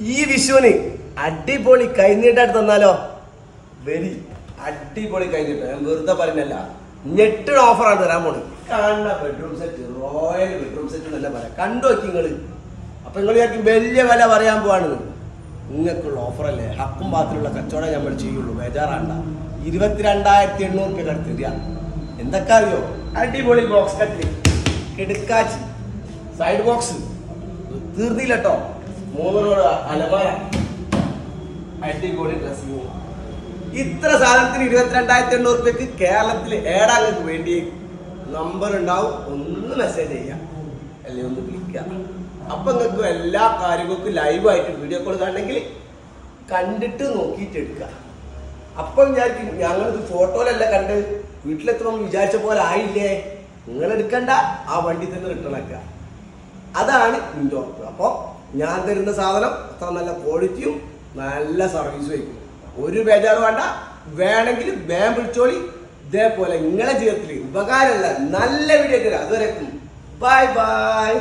ഈ വിഷുവിന് അടിപൊളി കൈനീട്ടായിട്ട് തന്നാലോ? വെരി അടിപൊളി കൈനീട്ടം. ഞാൻ വെറുതെ പറഞ്ഞല്ല ഓഫർ ആണ് തരാൻ പോണ് കാണുന്ന bedroom set royal bedroom set നല്ല പറയാം. കണ്ടു നോക്കി നിങ്ങൾ. അപ്പൊ നിങ്ങൾ വിചാരിക്കും വലിയ വില പറയാൻ പോവാണ്. നിങ്ങൾക്കുള്ള ഓഫറല്ലേ? ഹക്കും പാത്രമുള്ള കച്ചവടം നമ്മൾ ചെയ്യുള്ളൂ. ബേജാറാണ്ട. ഇരുപത്തിരണ്ടായിരത്തി എണ്ണൂറ് രൂപ തരിക. എന്തൊക്കെ അറിയോ? അടിപൊളി ബോക്സ് കട്ടിൽ കിടുക്കാച്ചി. സൈഡ് ബോക്സ് തീർന്നില്ല കേട്ടോ ഇത്ര സാധനത്തിന് ഇരുപത്തിരണ്ടായിരത്തി എണ്ണൂറ് രൂപയ്ക്ക് കേരളത്തിൽ ഏടാങ്ങൾക്ക് വേണ്ടി നമ്പർ ഉണ്ടാവും. ഒന്ന് മെസ്സേജ് ചെയ്യാം. അല്ലെങ്കിൽ ഒന്ന് വിളിക്കാം അപ്പൊ നിങ്ങൾക്ക് എല്ലാ കാര്യങ്ങൾക്കും ലൈവായിട്ട് വീഡിയോ കോൾ കാണണമെങ്കിൽ കണ്ടിട്ട് നോക്കിയിട്ട് എടുക്കുക. അപ്പം വിചാരിക്കും ഞങ്ങളിത് ഫോട്ടോയിലല്ല കണ്ട് വീട്ടിലെത്തുമ്പോൾ വിചാരിച്ച പോലെ ആയില്ലേ? നിങ്ങൾ എടുക്കണ്ട. ആ വണ്ടി തന്നെ റിട്ടേൺ ആക്കുക. അതാണ് ഇൻഡോർ. അപ്പോൾ ഞാൻ തരുന്ന സാധനം അത്ര നല്ല ക്വാളിറ്റിയും നല്ല സർവീസും ആയിരിക്കും. ഒരു ബേജാറ് വേണ്ട. വേണമെങ്കിൽ വേം വിളിച്ചോളി. ഇതേപോലെ നിങ്ങളെ ജീവിതത്തിൽ ഉപകാരമല്ല നല്ല വീഡിയോ അതുവരെ ബൈ ബൈ